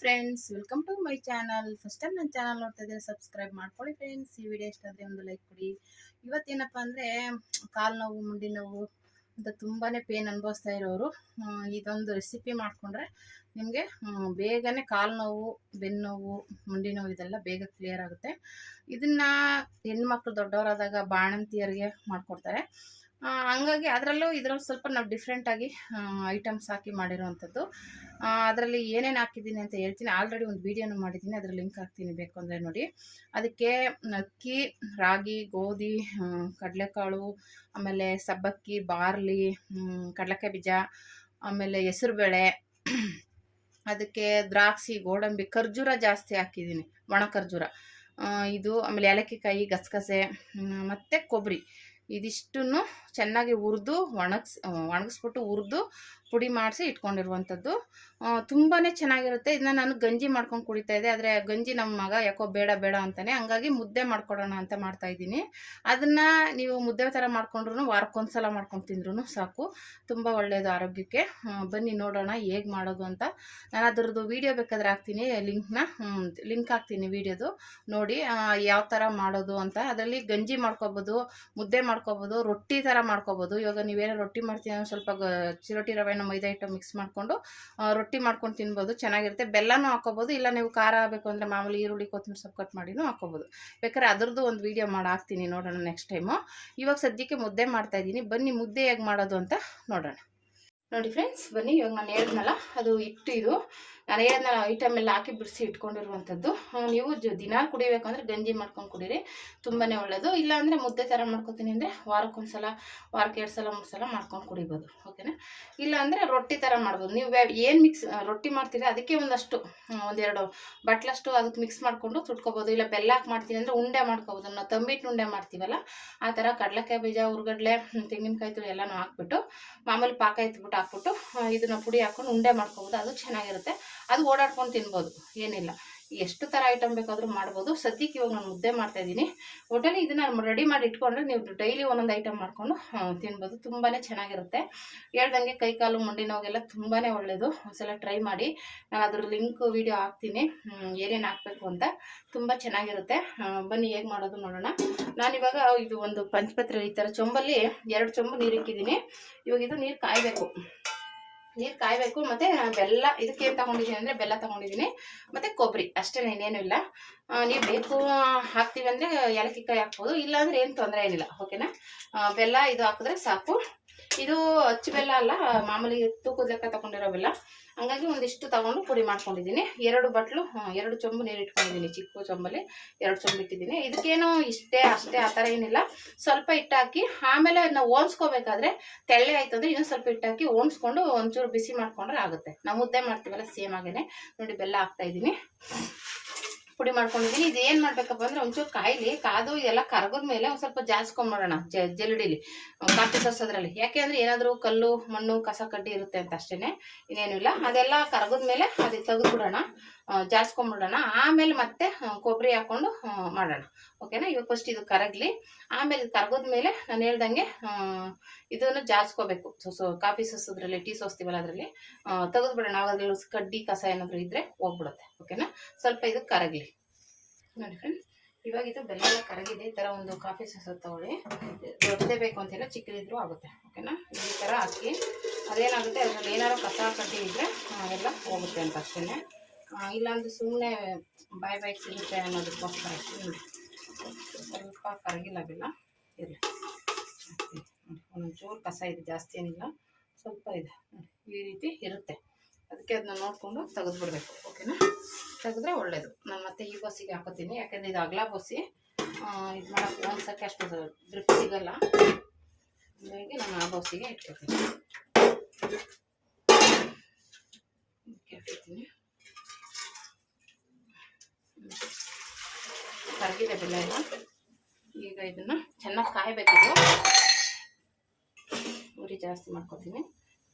Friends welcome to my channel first time ನನ್ನ channel ನೋಡ್ತಾ ಇದ್ರೆ ಸಬ್ಸ್ಕ್ರೈಬ್ ಮಾಡ್ಕೊಳ್ಳಿ ಫ್ರೆಂಡ್ಸ್ ಈ ವಿಡಿಯೋ ಇಷ್ಟ ಆದರೆ ಒಂದು ಲೈಕ್ ಕೊಡಿ. ಇವತ್ತೇನಪ್ಪ ಅಂದರೆ ಕಾಲು ನೋವು, ಮುಂಡಿ ನೋವು ಅಂತ ತುಂಬಾ ಪೇನ್ ಅನುಭವಿಸ್ತಾ ಇರೋರು. ಇದೊಂದು ರೆಸಿಪಿ ಮಾಡಿಕೊಂಡ್ರೆ ನಿಮಗೆ ಬೇಗನೆ ಕಾಲು ನೋವು, ಬೆನ್ನು ನೋವು, ಮುಂಡಿ ನೋವು ಇದೆಲ್ಲ ಬೇಗ ಕ್ಲಿಯರ್ ಆಗುತ್ತೆ. ಇದನ್ನು ಹೆಣ್ಮಕ್ಳು ದೊಡ್ಡವರಾದಾಗ ಬಾಣಂತಿಯರಿಗೆ ಮಾಡಿಕೊಡ್ತಾರೆ. ಹಂಗಾಗಿ ಅದರಲ್ಲೂ ಇದರಲ್ಲಿ ಸ್ವಲ್ಪ ನಾವು ಡಿಫ್ರೆಂಟಾಗಿ ಐಟಮ್ಸ್ ಹಾಕಿ ಮಾಡಿರೋವಂಥದ್ದು. ಅದರಲ್ಲಿ ಏನೇನು ಹಾಕಿದ್ದೀನಿ ಅಂತ ಹೇಳ್ತೀನಿ. ಆಲ್ರೆಡಿ ಒಂದು ವೀಡಿಯೋನು ಮಾಡಿದ್ದೀನಿ. ಅದರ ಲಿಂಕ್ ಹಾಕ್ತೀನಿ ಬೇಕು ಅಂದರೆ ನೋಡಿ. ಅದಕ್ಕೆ ಅಕ್ಕಿ, ರಾಗಿ, ಗೋಧಿ ಕಡಲೆಕಾಳು, ಆಮೇಲೆ ಸಬ್ಬಕ್ಕಿ, ಬಾರ್ಲಿ ಕಡಲೆಕಾಯಿ ಬೀಜ, ಆಮೇಲೆ ಹೆಸರುಬೇಳೆ, ಅದಕ್ಕೆ ದ್ರಾಕ್ಷಿ, ಗೋಡಂಬಿ, ಖರ್ಜೂರ ಜಾಸ್ತಿ ಹಾಕಿದ್ದೀನಿ. ಒಣ ಖರ್ಜೂರ. ಇದು ಆಮೇಲೆ ಏಲಕ್ಕಿಕಾಯಿ ಗಸಗಸೆ ಮತ್ತು ಕೊಬ್ಬರಿ ಇದಿಷ್ಟನ್ನು ಚೆನ್ನಾಗಿ ಹುರಿದು ಒಣಗಿಸ್ ಒಣಗಿಸ್ಬಿಟ್ಟು ಹುರಿದು ಪುಡಿ ಮಾಡಿಸಿ ಇಟ್ಕೊಂಡಿರುವಂಥದ್ದು. ತುಂಬಾ ಚೆನ್ನಾಗಿರುತ್ತೆ. ಇದನ್ನ ನಾನು ಗಂಜಿ ಮಾಡ್ಕೊಂಡು ಕುಡಿತಾ ಇದ್ದೆ. ಆದರೆ ಗಂಜಿ ನಮ್ಮ ಮಗ ಯಾಕೋ ಬೇಡ ಬೇಡ ಅಂತಾನೆ. ಹಂಗಾಗಿ ಮುದ್ದೆ ಮಾಡ್ಕೊಡೋಣ ಅಂತ ಮಾಡ್ತಾ ಇದ್ದೀನಿ. ಅದನ್ನು ನೀವು ಮುದ್ದೆ ಥರ ಮಾಡ್ಕೊಂಡ್ರು ವಾರಕ್ಕೊಂದ್ಸಲ ಮಾಡ್ಕೊಂಡು ತಿಂದ್ರೂ ಸಾಕು. ತುಂಬ ಒಳ್ಳೆಯದು ಆರೋಗ್ಯಕ್ಕೆ. ಬನ್ನಿ ನೋಡೋಣ ಹೇಗೆ ಮಾಡೋದು ಅಂತ. ನಾನು ಅದರದ್ದು ವೀಡಿಯೋ ಬೇಕಾದ್ರೆ ಹಾಕ್ತೀನಿ, ಲಿಂಕ್ನ. ಲಿಂಕ್ ಹಾಕ್ತೀನಿ ವೀಡಿಯೋದು. ನೋಡಿ ಯಾವ ಥರ ಮಾಡೋದು ಅಂತ. ಅದರಲ್ಲಿ ಗಂಜಿ ಮಾಡ್ಕೊಬೋದು, ಮುದ್ದೆ ಮಾಡ್ಕೊಬೋದು, ರೊಟ್ಟಿ ಥರ ಮಾಡ್ಕೊಬೋದು. ಇವಾಗ ನೀವೇನೋ ರೊಟ್ಟಿ ಮಾಡ್ತೀನಿ ಸ್ವಲ್ಪ ಚಿರೋಟಿ ರವೆನ ಮೈದಾ ಹಿಟ್ಟು ಮಿಕ್ಸ್ ಮಾಡಿಕೊಂಡು ರೊಟ್ಟಿ ಮಾಡ್ಕೊಂಡು ತಿನ್ಬೋದು. ಚೆನ್ನಾಗಿರುತ್ತೆ. ಬೆಲ್ಲನೂ ಹಾಕೋಬೋದು. ಇಲ್ಲ ನೀವು ಖಾರ ಬೇಕು ಅಂದರೆ ಮಾಮೂಲಿ ಈರುಳ್ಳಿ, ಕೊತ್ತಂಬರಿ ಸೊಪ್ಪು ಕಟ್ ಮಾಡಿನೂ ಹಾಕೋಬೋದು. ಬೇಕಾದ್ರೆ ಅದ್ರದ್ದು ಒಂದು ವೀಡಿಯೋ ಮಾಡಿ, ಹಾಕ್ತೀನಿ ನೋಡೋಣ ನೆಕ್ಸ್ಟ್ ಟೈಮು ಇವಾಗ ಸದ್ಯಕ್ಕೆ ಮುದ್ದೆ ಮಾಡ್ತಾ ಇದ್ದೀನಿ. ಬನ್ನಿ ಮುದ್ದೆ ಹೇಗೆ ಮಾಡೋದು ಅಂತ ನೋಡೋಣ. ನೋಡಿ ಫ್ರೆಂಡ್ಸ್ ಬನ್ನಿ. ಇವಾಗ ನಾನು ಹೇಳಿದ್ನಲ್ಲ, ಅದು ಹಿಟ್ಟು ಇದು ನಾನು ಹೇಳಿದ್ನಲ್ಲ ಐಟಮ್ ಎಲ್ಲ ಹಾಕಿ ಬಿಡಿಸಿ ಇಟ್ಕೊಂಡಿರುವಂಥದ್ದು. ನೀವು ದಿನ ಕುಡಿಬೇಕಂದ್ರೆ ಗಂಜಿ ಮಾಡ್ಕೊಂಡು ಕುಡೀರಿ. ತುಂಬಾ ಒಳ್ಳೆಯದು ಇಲ್ಲಾಂದರೆ ಮುದ್ದೆ ಥರ ಮಾಡ್ಕೊತೀನಿ ಅಂದರೆ ವಾರಕ್ಕೊಂದ್ಸಲ ವಾರಕ್ಕೆ ಎರಡು ಸಲ, ಮೂರು ಸಲ ಮಾಡ್ಕೊಂಡು ಕುಡಿಬೋದು. ಓಕೆನಾ? ಇಲ್ಲಾಂದರೆ ರೊಟ್ಟಿ ಥರ ಮಾಡ್ಬೋದು. ನೀವು ಏನು ಮಿಕ್ಸ್ ರೊಟ್ಟಿ ಮಾಡ್ತೀರಾ ಅದಕ್ಕೆ ಒಂದಷ್ಟು ಒಂದೆರಡು ಬಟ್ಲಷ್ಟು ಅದಕ್ಕೆ ಮಿಕ್ಸ್ ಮಾಡಿಕೊಂಡು ಸುಟ್ಕೋಬೋದು. ಇಲ್ಲ ಬೆಲ್ಲ ಹಾಕಿ ಮಾಡ್ತೀನಿ ಅಂದರೆ ಉಂಡೆ ಮಾಡ್ಕೋಬೋದು. ನಾವು ತಂಬಿಟ್ಟು ಉಂಡೆ ಮಾಡ್ತೀವಲ್ಲ, ಆ ಥರ ಕಡಲೆಕಾಯಿ ಬೀಜ ಉರ್ಗಡ್ಲೆ ತೆಂಗಿನಕಾಯಿ ತುಳಿ ಎಲ್ಲನೂ ಹಾಕ್ಬಿಟ್ಟು, ಮಾಮೂಲಿ ಪಾಕ ಎತ್ಬಿಟ್ಟು ಹಾಕ್ಬಿಟ್ಟು ಇದನ್ನ ಪುಡಿ ಹಾಕ್ಕೊಂಡು ಉಂಡೆ ಮಾಡ್ಕೊಬೋದು. ಅದು ಚೆನ್ನಾಗಿರುತ್ತೆ. ಅದು ಓಡಾಡ್ಕೊಂಡು ತಿನ್ಬೋದು, ಏನಿಲ್ಲ. ಎಷ್ಟು ಥರ ಐಟಮ್ ಬೇಕಾದರೂ ಮಾಡ್ಬೋದು. ಸದ್ಯಕ್ಕೆ ಇವಾಗ ನಾನು ಮುದ್ದೆ ಮಾಡ್ತಾ ಇದ್ದೀನಿ. ಒಟ್ಟಲ್ಲಿ ಇದನ್ನ ರೆಡಿ ಮಾಡಿ ಇಟ್ಕೊಂಡ್ರೆ ನೀವು ಡೈಲಿ ಒಂದೊಂದು ಐಟಮ್ ಮಾಡಿಕೊಂಡು ತಿನ್ಬೋದು. ತುಂಬಾ ಚೆನ್ನಾಗಿರುತ್ತೆ. ಹೇಳ್ದಂಗೆ ಕೈ ಕಾಲು ಮಂಡಿ ತುಂಬಾ ಒಳ್ಳೆಯದು ಒಂದ್ಸಲ ಟ್ರೈ ಮಾಡಿ, ನಾನು ಅದ್ರ ಲಿಂಕ್ ವೀಡಿಯೋ ಹಾಕ್ತೀನಿ. ಏನೇನು ಹಾಕಬೇಕು ಅಂತ. ತುಂಬ ಚೆನ್ನಾಗಿರುತ್ತೆ. ಬನ್ನಿ ಹೇಗೆ ಮಾಡೋದು ನೋಡೋಣ. ನಾನಿವಾಗ ಇದು ಒಂದು ಪಂಚಪತ್ರೆ ಈ ಥರ ಚೊಂಬಲ್ಲಿ ಎರಡು ಚೊಂಬು ನೀರು ಇಕ್ಕಿದ್ದೀನಿ ಇವಾಗ ಇದು ನೀರು ಕಾಯಬೇಕು. ನೀರು ಕಾಯಬೇಕು. ಮತ್ತು ಬೆಲ್ಲ, ಇದಕ್ಕೆ ತೊಗೊಂಡಿದ್ದೀನಿ ಅಂದರೆ ಬೆಲ್ಲ ತಗೊಂಡಿದ್ದೀನಿ. ಮತ್ತು ಕೊಬ್ಬರಿ, ಅಷ್ಟೇ, ಇನ್ನೇನು ಇಲ್ಲ. ನೀವು ಬೇಕು, ಹಾಕ್ತೀವಿ ಅಂದರೆ ಏಲಕ್ಕಿಕಾಯಿ ಹಾಕ್ಬೋದು. ಇಲ್ಲಾಂದರೆ ಏನು ತೊಂದರೆ ಏನಿಲ್ಲ ಓಕೆನಾ ಬೆಲ್ಲ ಇದು ಹಾಕಿದ್ರೆ ಸಾಕು. ಇದು ಅಚ್ಚು ಬೆಲ್ಲ ಅಲ್ಲ, ಮಾಮೂಲಿ ತೂಕದ ಲೆಕ್ಕ ತಗೊಂಡಿರೋ ಬೆಲ್ಲ ಹಂಗಾಗಿ ಒಂದಿಷ್ಟು ತಗೊಂಡು ಪುಡಿ ಮಾಡ್ಕೊಂಡಿದ್ದೀನಿ. ಎರಡು ಬಟ್ಲು ಎರಡು ಚೊಂಬು ನೀರು ಇಟ್ಕೊಂಡಿದ್ದೀನಿ ಚಿಕ್ಕ ಚೊಂಬಲ್ಲಿ. ಎರಡು ಚೊಂಬು ಇಟ್ಟಿದ್ದೀನಿ. ಇದಕ್ಕೇನು ಇಷ್ಟೇ, ಅಷ್ಟೇ, ಆ ಥರ ಏನಿಲ್ಲ. ಸ್ವಲ್ಪ ಹಿಟ್ಟು ಹಾಕಿ ಆಮೇಲೆ ಅದನ್ನ ಓನ್ಸ್ಕೋಬೇಕಾದ್ರೆ ತೆಳ್ಳೆ ಆಯ್ತಂದ್ರೆ ಇನ್ನೊಂದು ಸ್ವಲ್ಪ ಹಿಟ್ಟಾಕಿ ಓಣಿಸ್ಕೊಂಡು ಒಂಚೂರು ಬಿಸಿ ಮಾಡ್ಕೊಂಡ್ರೆ ಆಗುತ್ತೆ. ನಾವು ಮುದ್ದೆ ಮಾಡ್ತೀವಲ್ಲ, ಸೇಮ್ ಆಗೇನೆ ನೋಡಿ, ಬೆಲ್ಲ ಹಾಕ್ತಾ ಇದ್ದೀನಿ. ಮಾಡ್ಕೊಂಡಿದ್ದೀನಿ ಇದು ಏನು ಮಾಡ್ಬೇಕಪ್ಪ ಅಂದ್ರೆ ಒಂಚೂರು ಕಾಯಿಲಿ, ಕಾದು ಇದೆಲ್ಲ ಕರಗದ ಮೇಲೆ ಒಂದು ಸ್ವಲ್ಪ ಜಾಸ್ಕೊಂಬಿಡೋಣ ಜ ಜಲಡಿಲಿ ಕಾಫಿ ಸೋಸೋದ್ರಲ್ಲಿ ಯಾಕೆ ಅಂದ್ರೆ ಏನಾದರೂ ಕಲ್ಲು, ಮಣ್ಣು, ಕಸ ಕಡ್ಡಿ ಇರುತ್ತೆ ಅಂತ ಅಷ್ಟೇನೆ, ಇನ್ನೇನು ಇಲ್ಲ. ಅದೆಲ್ಲ ಕರಗದ ಮೇಲೆ ಅದು ತೆಗೆದ್ಬಿಡೋಣ ಜಾಸ್ಕೊಂಬಿಡೋಣ ಆಮೇಲೆ ಮತ್ತೆ ಕೊಬ್ಬರಿ ಹಾಕ್ಕೊಂಡು ಮಾಡೋಣ. ಓಕೆನಾ ಇವಾಗ ಫಸ್ಟ್ ಇದು ಕರಗಲಿ. ಆಮೇಲೆ ಇದು ಕರಗದ ಮೇಲೆ ನಾನು ಹೇಳ್ದಂಗೆ ಇದನ್ನು ಜಾಸ್ಕೋಬೇಕು. ಸೊ ಸೊ ಕಾಫಿ ಸೋಸೋದ್ರಲ್ಲಿ ಟೀ ಸೋಸ್ತೀವಲ್ಲ ಅದರಲ್ಲಿ ತೆಗೆದ್ಬಿಡೋಣ. ಅದ್ರಲ್ಲಿ ಕಡ್ಡಿ, ಕಸ ಏನಾದರೂ ಇದ್ದರೆ ಹೋಗ್ಬಿಡುತ್ತೆ. ಓಕೆನಾ ಸ್ವಲ್ಪ ಇದು ಕರಗಲಿ. ನೋಡಿ ಫ್ರೆಂಡ್ಸ್ ಇವಾಗ ಬೆಲ್ಲ ಕರಗಿದೆ, ಈ ಥರ ಒಂದು ಕಾಫಿ ಸಸ ತಗೊಳ್ಳಿ. ದೊಡ್ಡದೇ ಬೇಕು ಅಂತಿಲ್ಲ ಚಿಕ್ಕದಿದ್ರೂ ಆಗುತ್ತೆ ಓಕೆನಾ ಈ ಥರ ಹಾಕಿ, ಅದೇನಾಗುತ್ತೆ, ಅದರಲ್ಲಿ ಏನಾದ್ರು ಕಸ ಕಡ್ಡಿ ಇದ್ದರೆ ಎಲ್ಲ ಹೋಗುತ್ತೆ ಅಂತ ಅಷ್ಟೇ ಇಲ್ಲಾಂದ್ರೆ ಸುಮ್ಮನೆ ಬಾಯ್ ಬಾಯ್ ಸಿಗುತ್ತೆ ಅನ್ನೋದಕ್ಕೋಸ್ಕರ ಸ್ವಲ್ಪ ಕರಗಿಲ್ಲ ಅದೆಲ್ಲ ಇರಲಿ. ಒಂದೊಂಚೂರು ಕಸ ಇದೆ, ಜಾಸ್ತಿ ಏನಿಲ್ಲ. ಸ್ವಲ್ಪ ಇದೆ. ಈ ರೀತಿ ಇರುತ್ತೆ. ಅದಕ್ಕೆ ಅದನ್ನ ನೋಡಿಕೊಂಡು ತೆಗೆದ್ಬಿಡ್ಬೇಕು ಓಕೆನಾ ತೆಗೆದ್ರೆ ಒಳ್ಳೇದು. ನಾನು ಮತ್ತೆ ಈ ಬಸ್ಸಿಗೆ ಹಾಕೋತೀನಿ. ಯಾಕಂದರೆ ಇದು ಅಗಲ ಬಸ್ಸಿ. ಇದು ಮಾಡೋಕ್ಕೆ ಒಂದ್ಸಕ್ಕೆ ಅಷ್ಟು ಡ್ರಿಪ್ ಸಿಗಲ್ಲ. ಹಾಗಾಗಿ ನಾನು ಆ ಬಸ್ಸಿಗೆ ಇಟ್ಕೊತೀನಿ. ಹಾಕ್ತೀನಿ ಕರಗಿದೆ ಬೆಲ್ಲ ಈಗ ಇದನ್ನು ಚೆನ್ನಾಗಿ ಕಾಯಬೇಕಿದು. ಉರಿ ಜಾಸ್ತಿ ಮಾಡ್ಕೊತೀನಿ.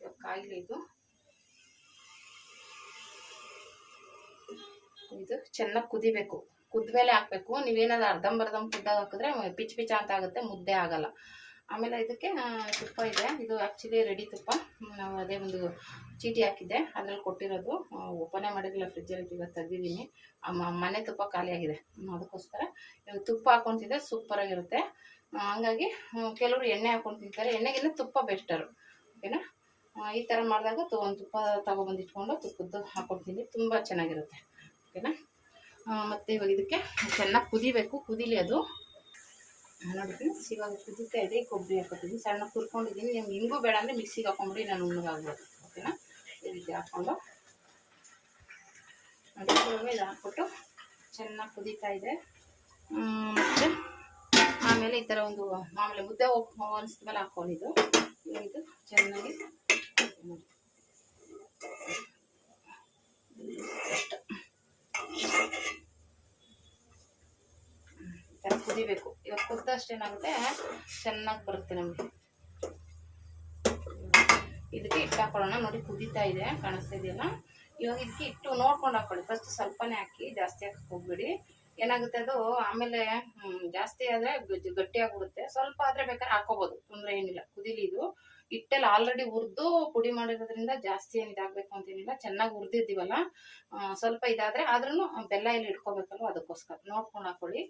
ಇವಾಗ ಕಾಯಿಲೆ ಇದು ಇದು ಚೆನ್ನಾಗಿ ಕುದಿಬೇಕು. ಕುದ್ಮೇಲೆ ಹಾಕ್ಬೇಕು. ನೀವೇನಾದ್ರು ಅರ್ಧಂಬರ್ಧಂ ಕುದ್ದಾಗ ಹಾಕಿದ್ರೆ ಪಿಚ್ ಪಿಚ ಅಂತ ಆಗುತ್ತೆ, ಮುದ್ದೆ ಆಗಲ್ಲ. ಆಮೇಲೆ ಇದಕ್ಕೆ ತುಪ್ಪ ಇದೆ. ಇದು ಆ್ಯಕ್ಚುಲಿ ರೆಡಿ ತುಪ್ಪ. ನಾವು ಅದೇ ಒಂದು ಚೀಟಿ ಹಾಕಿದ್ದೆ. ಅದ್ರಲ್ಲಿ ಕೊಟ್ಟಿರೋದು ಓಪನೇ ಮಾಡಿರಲಿಲ್ಲ ಫ್ರಿಜ್ಜಲ್ಲಿ ಇವತ್ತು ತೆಗ್ದಿದ್ದೀನಿ. ಮನೆ ತುಪ್ಪ ಖಾಲಿಯಾಗಿದೆ. ಅದಕ್ಕೋಸ್ಕರ ಇವಾಗ ತುಪ್ಪ ಹಾಕ್ಕೊಂತಿದ್ದೆ ಸೂಪರಾಗಿರುತ್ತೆ ಹಂಗಾಗಿ ಕೆಲವರು ಎಣ್ಣೆ ಹಾಕೊಂಡು ತಿಂತಾರೆ. ಎಣ್ಣೆಗಿಂತ ತುಪ್ಪ ಬೆಸ್ಟರು ಓಕೆನಾ? ಈ ಥರ ಮಾಡಿದಾಗ ತು, ಒಂದು ತುಪ್ಪ ತಗೊಬಂದು ಇಟ್ಕೊಂಡು ತುಪ್ಪದ್ದು ಹಾಕ್ಕೊಡ್ತೀನಿ ತುಂಬ ಚೆನ್ನಾಗಿರುತ್ತೆ. ಓಕೆನಾ? ಮತ್ತು ಇವಾಗ ಇದಕ್ಕೆ ಚೆನ್ನಾಗಿ ಕುದಿಬೇಕು, ಕುದಿಲಿ ಅದು. ನೋಡಿ ಫ್ರೆಂಡ್ಸ್ ಇವಾಗ ಕುದಿತಾ ಇದೆ, ಕೊಬ್ಬರಿ ಹಾಕೋತೀನಿ ಸಣ್ಣ ಕುರ್ಕೊಂಡಿದ್ದೀನಿ ನಿಮ್ಗೆ ಹಿಂಗೂ ಬೇಡ ಅಂದರೆ ಮಿಕ್ಸಿಗೆ ಹಾಕೊಂಡ್ಬಿಡಿ, ನಾನು ಉಣ್ಣಗಾಗ್ಬೋದು ಓಕೆನಾ? ಈ ರೀತಿ ಹಾಕ್ಕೊಂಡು ಇದು ಹಾಕ್ಬಿಟ್ಟು ಚೆನ್ನಾಗಿ ಕುದೀತಾ ಇದೆ. ಮತ್ತು ಆಮೇಲೆ ಈ ಥರ ಒಂದು ಮಾಮೂಲಿ ಮುದ್ದೆ ಅನಿಸಿದ ಮೇಲೆ ಹಾಕ್ಕೊಂಡಿದ್ದು ಇದು. ಚೆನ್ನಾಗಿ. ಅಷ್ಟು. ಕುದಿಬೇಕು. ಇವಾಗ ಕುದ್ದಷ್ಟೇನಾಗುತ್ತೆ ಚೆನ್ನಾಗಿ ಬರುತ್ತೆ ನಮಗೆ. ಇದಕ್ಕೆ ಹಿಟ್ಟು ಹಾಕೊಳ್ಳೋಣ. ನೋಡಿ ಕುದೀತಾ ಇದೆ, ಕಾಣಿಸ್ತಾ ಇದೆಯಲ್ಲ? ಇವಾಗ ಇದಕ್ಕೆ ಹಿಟ್ಟು ನೋಡ್ಕೊಂಡು ಹಾಕೊಳ್ಳಿ. ಫಸ್ಟ್ ಸ್ವಲ್ಪನೇ ಹಾಕಿ, ಜಾಸ್ತಿ ಹಾಕಕ್ಕೆ ಹೋಗ್ಬಿಡಿ. ಏನಾಗುತ್ತೆ ಅದು? ಆಮೇಲೆ ಜಾಸ್ತಿ ಆದರೆ ಗಟ್ಟಿಯಾಗಿ ಆಗ್ಬಿಡುತ್ತೆ. ಸ್ವಲ್ಪ ಆದರೆ ಬೇಕಾದ್ರೆ ಹಾಕೋಬೋದು. ತೊಂದರೆ ಏನಿಲ್ಲ. ಕುದಿಲಿ ಇದು. ಹಿಟ್ಟೆಲ್ಲ ಆಲ್ರೆಡಿ ಹುರಿದು ಪುಡಿ ಮಾಡಿರೋದ್ರಿಂದ ಜಾಸ್ತಿ ಏನು ಇದಾಗಬೇಕು ಅಂತೇನಿಲ್ಲ, ಚೆನ್ನಾಗಿ ಹುರಿದಿದ್ದೀವಲ್ಲ ಸ್ವಲ್ಪ ಇದಾದರೆ ಆದ್ರೂ ಬೆಲ್ಲ ಇಲ್ಲಿ ಇಟ್ಕೋಬೇಕಲ್ವ ಅದಕ್ಕೋಸ್ಕರ ನೋಡ್ಕೊಂಡು ಹಾಕೊಳ್ಳಿ.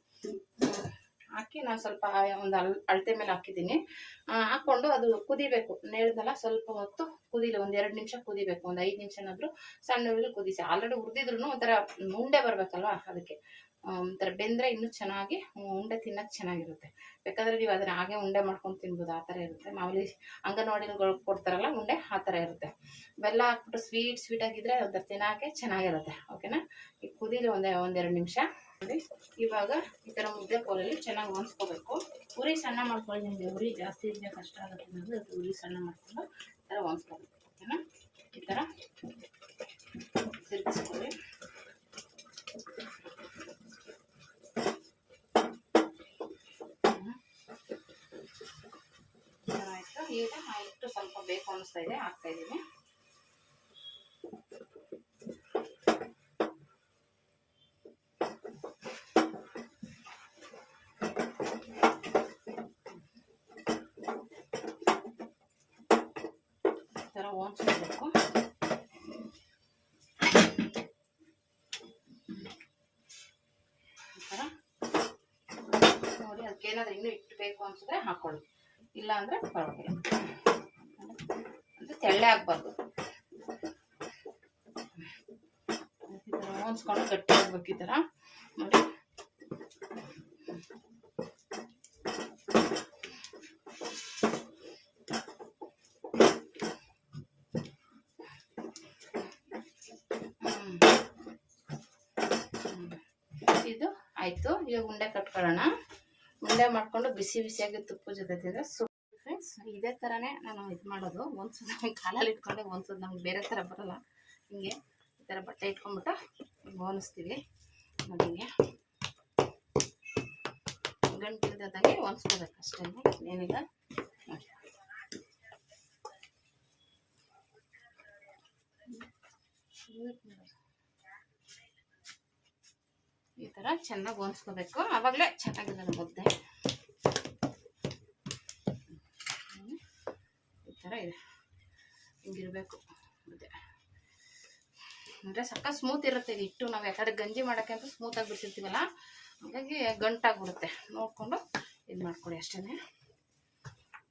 ಹಾಕಿ ನಾನು ಸ್ವಲ್ಪ ಒಂದು ಅಳ್, ಅಳತೆ ಮೇಲೆ ಹಾಕಿದ್ದೀನಿ. ಹಾಕ್ಕೊಂಡು ಅದು ಕುದಿಬೇಕು. ನೇಳ್ದಲ್ಲ ಸ್ವಲ್ಪ ಹೊತ್ತು ಕುದಿಲಿ, ಒಂದು ಎರಡು ನಿಮಿಷ ಕುದಿಬೇಕು, ಒಂದು ಐದು ನಿಮಿಷನಾದರೂ ಸಣ್ಣ ಕುದಿಸಿ. ಆಲ್ರೆಡಿ ಹುರಿದಿದ್ರು ಒಂಥರ ಉಂಡೆ ಬರಬೇಕಲ್ವಾ ಅದಕ್ಕೆ. ಒಂಥರ ಬೆಂದರೆ ಇನ್ನೂ ಚೆನ್ನಾಗಿ ಉಂಡೆ ತಿನ್ನಕ್ಕೆ ಚೆನ್ನಾಗಿರುತ್ತೆ. ಬೇಕಾದರೆ ನೀವು ಅದನ್ನ ಹಾಗೆ ಉಂಡೆ ಮಾಡ್ಕೊಂಡು ತಿನ್ಬೋದು, ಆ ಥರ ಇರುತ್ತೆ. ಮಾಮೂಲಿ ಅಂಗನವಾಡಿಗಳು ಕೊಡ್ತಾರಲ್ಲ, ಉಂಡೆ ಆ ಥರ ಇರುತ್ತೆ. ಬೆಲ್ಲ ಹಾಕ್ಬಿಟ್ಟು ಸ್ವೀಟ್ ಆಗಿದ್ರೆ ಒಂಥರ ತಿನ್ನೋಕ್ಕೆ ಚೆನ್ನಾಗಿರುತ್ತೆ. ಓಕೆನಾ ಈಗ ಕುದೀಲಿ ಒಂದೇ, ಒಂದೆರಡು ನಿಮಿಷ ಇವಾಗ ಈ ಥರ ಮುದ್ದೆ ಕೋಲಲ್ಲಿ ಚೆನ್ನಾಗಿ ಹೊಂದ್ಸ್ಕೋಬೇಕು ಉರಿ ಸಣ್ಣ ಮಾಡ್ಕೊಳ್ಳಿ ನಿಮಗೆ. ಉರಿ ಜಾಸ್ತಿ ಇದ್ರೆ ಕಷ್ಟ ಆಗುತ್ತೆ ಅನ್ನೋದು ಅದು ಉರಿ ಸಣ್ಣ ಮಾಡ್ಕೊಂಡು ಈ ಥರ ಹೊಂದ್ಸ್ಕೋಬೇಕು ಓಕೆನಾ ಈ ಥರ. ತಿರುಗಿಸ್ಕೊಳ್ಳಿ ಈಗ ಹಿಟ್ಟು ಸ್ವಲ್ಪ ಬೇಕು ಅನಿಸ್ತಾ ಇದೆ, ಹಾಕ್ತಾ ಇದ್ದೀನಿ. ಈ ಥರ ನೋಡಿ ಅದಕ್ಕೇನಾದ್ರೂ ಇನ್ನೂ ಇಟ್ಟು ಬೇಕು ಅನ್ಸಿದ್ರೆ ಹಾಕೊಳ್ಳಿ. ಇಲ್ಲ ಅಂದ್ರೆ ಪರವಾಗಿಲ್ಲ. ಅಂದರೆ ತೆಳ್ಳೆ ಆಗಬಾರ್ದು. ಈ ಗಟ್ಟಿ ಆಗ್ಬೇಕು ಈ ಥರ ನೋಡಿ. ಇದು ಆಯಿತು. ಈಗ ಉಂಡೆ ಕಟ್ಕೊಳ್ಳೋಣ. ಉಂಡೆ ಮಾಡ್ಕೊಂಡು ಬಿಸಿ ಬಿಸಿಯಾಗಿ ತುಪ್ಪ ಜೊತೆ ತಿಂದರೆ ಸೂಪರ್ ಫ್ರೆಂಡ್ಸ್. ಇದೇ ಥರನೇ ನಾನು ಇದು ಮಾಡೋದು. ಒಂದ್ಸಲ ಕಾಲಲ್ಲಿ ಇಟ್ಕೊಂಡೆ ಒಂದ್ಸಲ ನಮ್ಗೆ ಬೇರೆ ಥರ ಬರಲ್ಲ. ಹಿಂಗೆ ಈ ಥರ ಬಟ್ಟೆ ಇಟ್ಕೊಂಡ್ಬಿಟ್ಟು ಬೋನಿಸ್ತೀವಿ ನೋಡಿ ಹಿಂಗೆ. ಗಂಟು ಇಲ್ದಂಗೆ ಒನ್ಸ್ಕೋಬೇಕು ಅಷ್ಟೇ. ಏನಿಲ್ಲ. ನೋಡಿ. ಈ ಥರ ಚೆನ್ನಾಗಿ ಹೊಂದ್ಸ್ಕೋಬೇಕು ಆವಾಗಲೇ ಚೆನ್ನಾಗಿದೆ ಮುದ್ದೆ ಹ್ಮ್. ಈ ಥರ ಇದೆ ಹಿಂಗಿರಬೇಕು ಅದೇ ಅಂದರೆ ಸಕ್ಕ ಸ್ಮೂತ್ ಇರುತ್ತೆ ಇದು ಇಟ್ಟು ನಾವು ಯಾಕಂದರೆ ಗಂಜಿ ಮಾಡೋಕ್ಕೆ ಅಂತ ಸ್ಮೂತಾಗಿ ಬಿಡಿಸಿರ್ತೀವಲ್ಲ, ಹಾಗಾಗಿ ಗಂಟಾಗ್ಬಿಡುತ್ತೆ. ನೋಡಿಕೊಂಡು ಇದು ಮಾಡ್ಕೊಳ್ಳಿ ಅಷ್ಟೇ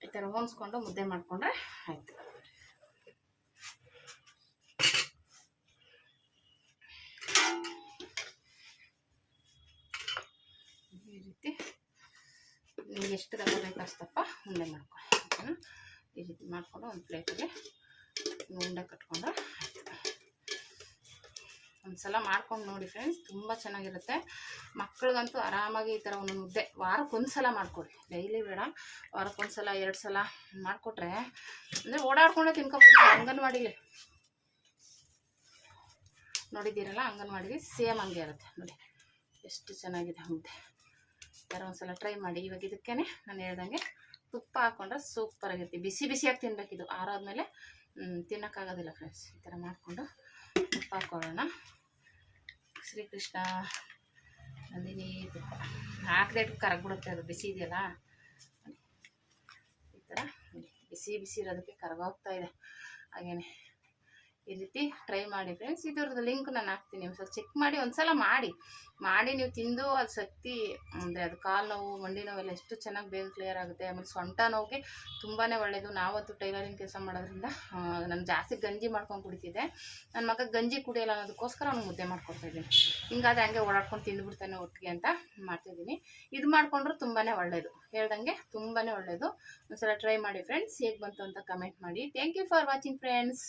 ಈ ಥರ ಹೊಂದ್ಸ್ಕೊಂಡು ಮುದ್ದೆ ಮಾಡಿಕೊಂಡ್ರೆ ಆಯಿತು. ಈ ರೀತಿ ನಿಮ್ಗೆ ಎಷ್ಟು ದಪ್ಪ ಬೇಕು ಅಷ್ಟಪ್ಪ ಉಂಡೆ ಮಾಡ್ಕೊಳ್ಳಿ ಈ ರೀತಿ ಮಾಡಿಕೊಂಡು ಒಂದು ಪ್ಲೇಟಿಗೆ ಉಂಡೆ ಕಟ್ಕೊಂಡು ಒಂದ್ಸಲ ಮಾಡ್ಕೊಂಡು ನೋಡಿ ಫ್ರೆಂಡ್ಸ್ ತುಂಬ ಚೆನ್ನಾಗಿರುತ್ತೆ. ಮಕ್ಳಿಗಂತೂ ಆರಾಮಾಗಿ ಈ ಥರ ಒಂದು ಮುದ್ದೆ. ವಾರಕ್ಕೊಂದ್ಸಲ ಮಾಡ್ಕೊಡಿ. ಡೈಲಿ ಬೇಡ. ವಾರಕ್ಕೊಂದ್ಸಲ ಎರಡು ಸಲ ಮಾಡಿಕೊಟ್ರೆ, ಅಂದರೆ ಓಡಾಡ್ಕೊಂಡೇ ತಿನ್ಕೊಬೋದು. ಅಂಗನವಾಡಿಲಿ. ನೋಡಿದ್ದೀರಲ್ಲ, ಅಂಗನವಾಡಿಲಿ ಸೇಮ್ ಹಂಗೆ ಇರುತ್ತೆ. ನೋಡಿ, ಎಷ್ಟು ಚೆನ್ನಾಗಿದೆ ಮುದ್ದೆ. ಥರ ಒಂದ್ಸಲ ಟ್ರೈ ಮಾಡಿ. ಇವಾಗ ಇದಕ್ಕೇ ನಾನು ಹೇಳ್ದಂಗೆ ತುಪ್ಪ ಹಾಕ್ಕೊಂಡ್ರೆ ಸೂಪರಾಗಿರುತ್ತೆ ಬಿಸಿ ಬಿಸಿಯಾಗಿ ತಿನ್ಬೇಕಿದು. ಆರಾದ್ಮೇಲೆ ತಿನ್ನೋಕ್ಕಾಗೋದಿಲ್ಲ ಫ್ರೆಂಡ್ಸ್ ಈ ಥರ ಮಾಡಿಕೊಂಡು ತುಪ್ಪ ಹಾಕೊಳ್ಳೋಣ ಶ್ರೀಕೃಷ್ಣ ನಂದಿನಿ ತುಪ್ಪ ಹಾಕದೆ ಕರಗ್ಬಿಡುತ್ತೆ ಅದು ಬಿಸಿ ಇದೆಯಲ್ಲ? ಥರ ನೋಡಿ, ಬಿಸಿ ಬಿಸಿ ಇರೋದಕ್ಕೆ ಕರಗೋಗ್ತಾ ಇದೆ. ಹಾಗೇನೆ. ಈ ರೀತಿ ಟ್ರೈ ಮಾಡಿ ಫ್ರೆಂಡ್ಸ್ ಇದ್ರದ್ದು ಲಿಂಕ್ ನಾನು ಹಾಕ್ತೀನಿ. ಒಂದು ಸ್ವಲ್ಪ ಚೆಕ್ ಮಾಡಿ, ಒಂದ್ಸಲ ಮಾಡಿ. ಮಾಡಿ ನೀವು ತಿಂದು ಅದು ಶಕ್ತಿ ಅಂದರೆ ಅದು ಕಾಲು ನೋವು, ಮಂಡಿ ನೋವೆಲ್ಲ ಎಷ್ಟು ಚೆನ್ನಾಗಿ ಬೇಗ ಕ್ಲಿಯರ್ ಆಗುತ್ತೆ. ಆಮೇಲೆ ಸೊಂಟ ನೋವಿಗೆ ತುಂಬಾ ಒಳ್ಳೆಯದು ನಾವಂತೂ ಟೈಲರಿಂಗ್ ಕೆಲಸ ಮಾಡೋದ್ರಿಂದ ನಾನು ಜಾಸ್ತಿ ಗಂಜಿ ಮಾಡ್ಕೊಂಡು ಕುಡಿತಿದ್ದೆ. ನನ್ನ ಮಗ ಗಂಜಿ ಕುಡಿಯಲ್ಲ ಅನ್ನೋದಕ್ಕೋಸ್ಕರ ಅವ್ನು ಮುದ್ದೆ ಮಾಡ್ಕೊಳ್ತಾ ಇದ್ದೀನಿ. ಹಿಂಗಾದ್ರೆ ಹಂಗೆ ಓಡಾಡ್ಕೊಂಡು ತಿಂದುಬಿಡ್ತಾನೆ ಒಟ್ಟಿಗೆ ಅಂತ ಮಾಡ್ತಿದ್ದೀನಿ ಇದು ಮಾಡಿಕೊಂಡ್ರೆ ತುಂಬಾ ಒಳ್ಳೆಯದು ಹೇಳ್ದಂಗೆ ತುಂಬಾ ಒಳ್ಳೆಯದು ಒಂದ್ಸಲ ಟ್ರೈ ಮಾಡಿ ಫ್ರೆಂಡ್ಸ್ ಹೇಗೆ ಬಂತು ಅಂತ ಕಮೆಂಟ್ ಮಾಡಿ. Thank you for watching friends